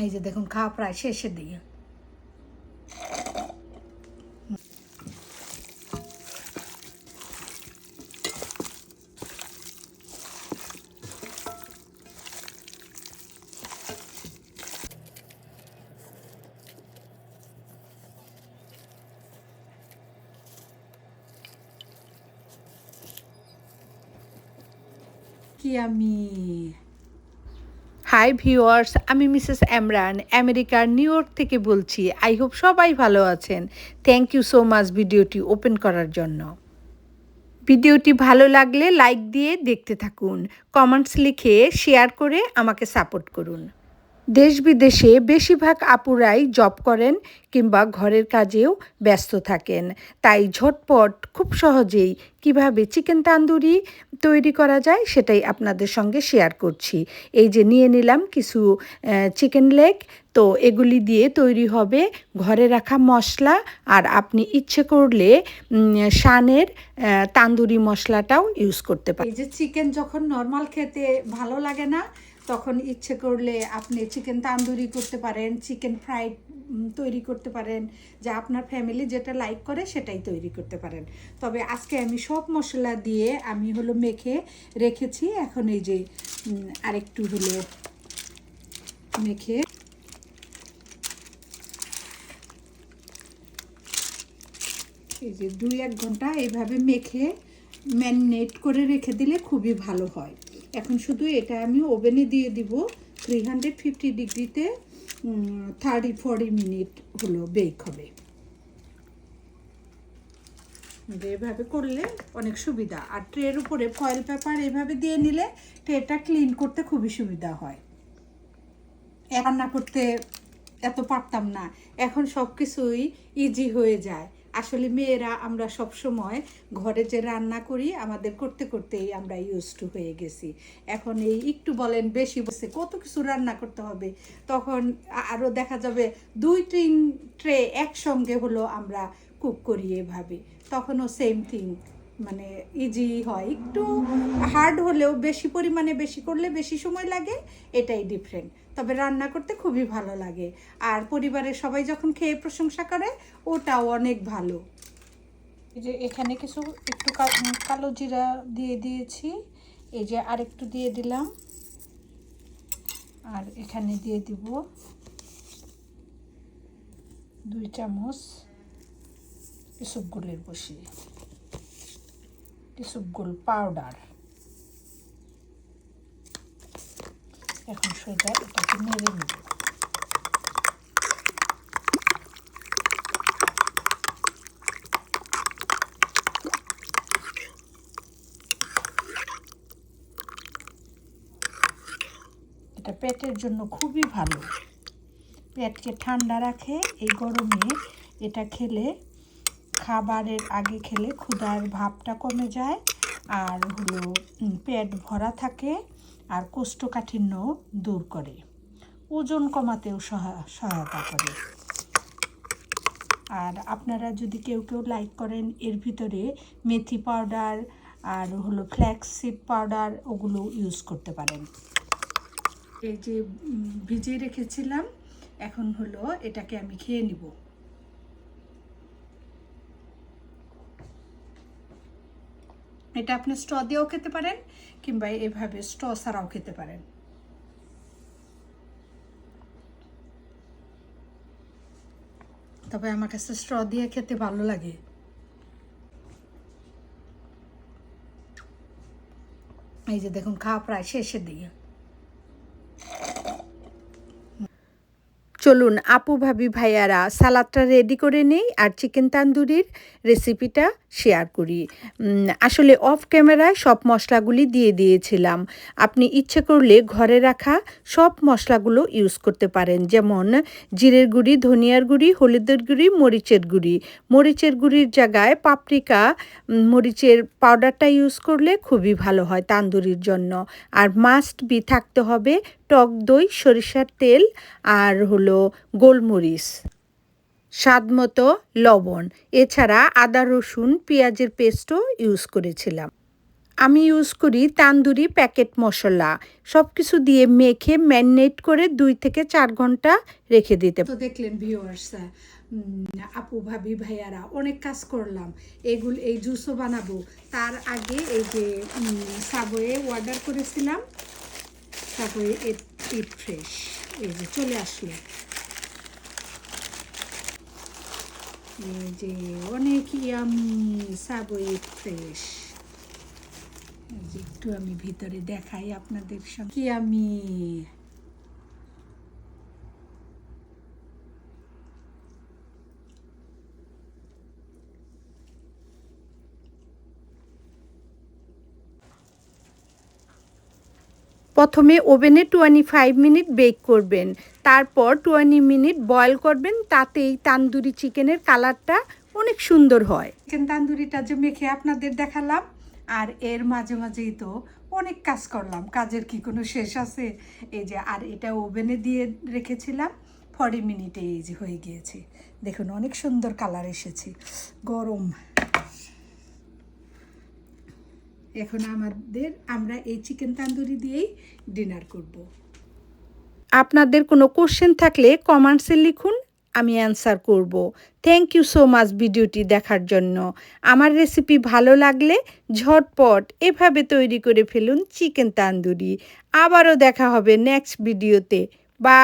এই যে দেখুন খাওয়া প্রায় শেষের দিকে কি আমি হাই ভিউয়ার্স আমি মিসেস এমরান আমেরিকার নিউ ইয়র্ক থেকে বলছি আই হোপ সবাই ভালো আছেন। থ্যাংক ইউ সো মাচ ভিডিওটি ওপেন করার জন্য। ভিডিওটি ভালো লাগলে লাইক দিয়ে দেখতে থাকুন কমেন্টস লিখে শেয়ার করে আমাকে সাপোর্ট করুন। দেশ বিদেশে বেশিরভাগ আপুরাই জব করেন কিংবা ঘরের কাজেও ব্যস্ত থাকেন। তাই ঝটপট, খুব সহজেই কীভাবে চিকেন তান্দুরি তৈরি করা যায় সেটাই আপনাদের সঙ্গে শেয়ার করছি। এই যে নিয়ে নিলাম কিছু চিকেন লেগ। তো এগুলি দিয়ে তৈরি হবে ঘরে রাখা মশলা আর আপনি ইচ্ছে করলে শানের তান্দুরি মশলাটাও ইউজ করতে পারেন এই যে চিকেন যখন নর্মাল খেতে ভালো লাগে না তখন ইচ্ছে করলে আপনি চিকেন তান্দুরি করতে পারেন চিকেন ফ্রাইড তৈরি করতে পারেন, যা আপনার ফ্যামিলি যেটা লাইক করে সেটাই তৈরি করতে পারেন। তবে আজকে আমি সব মশলা দিয়ে আমি হলো মেখে রেখেছি, এখন এই যে আরেকটু হলো মেখে এই যে দুই এক ঘণ্টা এইভাবে মেখে ম্যারিনেট করে রেখে দিলে খুবই ভালো হয়। এখন শুধু এটা আমি ওভেনে দিয়ে দিব থ্রি হান্ড্রেড ফিফটি ডিগ্রিতে থার্টি ফর্টি মিনিট হলো বেক হবে। এভাবে করলে অনেক সুবিধা। আর ট্রের উপরে ফয়েল পেপার এভাবে দিয়ে নিলে ট্রেটা ক্লিন করতে খুবই সুবিধা হয়। রান্না করতে এত পারতাম না। এখন সব কিছুই ইজি হয়ে যায়। আসলে মেয়েরা আমরা সব সময় ঘরে যে রান্না করি, আমাদের করতে করতেই আমরা ইউজ টু হয়ে গেছি। এখন এই একটু বলেন, বেশি বসে কত কিছু রান্না করতে হবে? তখন আরও দেখা যাবে দুই, তিন ট্রে একসঙ্গে হলো আমরা কুক করি এভাবে। তখনও সেম থিং মানে ইজি হয়। একটু হার্ড হলেও বেশি পরিমাণে বেশি করলে বেশি সময় লাগে, এটাই ডিফারেন্ট তবে রান্না করতে খুবই ভালো লাগে। আর পরিবারের সবাই যখন খেয়ে প্রশংসা করে, ওটাও অনেক ভালো। এই যে এখানে কিছু, একটু কালো জিরা দিয়ে দিয়েছি। এই যে আরেকটু দিয়ে দিলাম। আর এখানে দিয়ে দিব দুই চামচ ইসুপগুলের ইসুপগুল পাউডার এখন সেটা এটাকে নেড়ে নেব। এটা পেটের জন্য খুবই ভালো। পেটকে ঠান্ডা রাখে, এই গরমে এটা খেলে খাবারের আগে খেলে ক্ষুধার ভাবটা কমে যায়, আর হলো পেট ভরা থাকে আর কোষ্ঠকাঠিন্য দূর করে। ওজন কমাতেও সহা- সহায়তা করে। আর আপনারা যদি কেউ কেউ লাইক করেন, এর ভিতরে মেথি পাউডার আর হলো ফ্ল্যাক্সিড পাউডার ওগুলো ইউজ করতে পারেন। এই যে ভিজিয়ে রেখেছিলাম, এখন হলো এটাকে আমি খেয়ে নিব। এটা আপনি স্ট্র দিয়েও খেতে পারেন কিংবা এভাবে স্ট্র ছাড়াও খেতে পারেন। তবে আমার কাছে স্ট্র দিয়ে খেতে ভালো লাগে। এই যে দেখুন, খাওয়া প্রায় শেষের দিকে। চলুন, আপু, ভাবি, ভাইয়ারা, সালাদটা রেডি করে নেই আর চিকেন তান্দুরির রেসিপিটা শেয়ার করি। আসলে অফ ক্যামেরায় সব মশলাগুলি দিয়ে দিয়েছিলাম। আপনি ইচ্ছে করলে ঘরে রাখা সব মশলাগুলো ইউজ করতে পারেন। যেমন জিরের গুঁড়ি, ধনিয়ার গুঁড়ি, হলুদের গুঁড়ি, মরিচের গুঁড়ি। মরিচের গুঁড়ির জায়গায় পাপরিকা মরিচের পাউডারটা ইউজ করলে খুবই ভালো হয় তান্দুরির জন্য। আর মাস্ট বি থাকতে হবে টক দই, সরিষার তেল, আর হলো গোলমরিচ। স্বাদমতো লবণ। এছাড়া আদা, রসুন, পেঁয়াজের পেস্টও ইউজ করেছিলাম। আমি ইউজ করি তান্দুরি প্যাকেট মশলা। সব কিছু দিয়ে মেখে ম্যারিনেট করে দুই থেকে চার ঘণ্টা রেখে দিতে তো দেখলেন ভিউয়ার্স আপু, ভাবি, ভাইয়ারা, অনেক কাজ করলাম। এগুলো, এই জুসও বানাবো। তার আগে এই যে সাবওয়ে অর্ডার করেছিলাম। সাবওয়ে ইট ফ্রেশ এই যে চলে আসলো এই যে অনেক ইয়ামি সাবওয়ে ফ্রেশ একটু আমি ভিতরে দেখাই আপনাদের সঙ্গে। কি প্রথমে ওভেনে টোয়েন্টি ফাইভ মিনিট বেক করবেন। তারপর টোয়েন্টি মিনিট বয়েল করবেন, তাতেই তান্দুরি চিকেনের কালারটা অনেক সুন্দর হয়। চিকেন তান্দুরিটা যে মেখে আপনাদের দেখালাম, আর এর মাঝে মাঝেই তো অনেক কাজ করলাম। কাজের কি কোনো শেষ আছে? এই যে, আর এটা ওভেনে দিয়ে রেখেছিলাম, ফর্টি মিনিটে এই যে হয়ে গিয়েছে। দেখুন, অনেক সুন্দর কালার এসেছে। গরম। এখন আমাদের আমরা এই চিকেন তান্দুরি দিয়েই ডিনার করব। আপনাদের কোনো কোশ্চেন থাকলে কমেন্টসে লিখুন, আমি অ্যান্সার করব। থ্যাংক ইউ সো মাচ ভিডিওটি দেখার জন্য। আমার রেসিপি ভালো লাগলে ঝটপট এভাবে তৈরি করে ফেলুন চিকেন তান্দুরি। আবারও দেখা হবে নেক্সট ভিডিওতে বা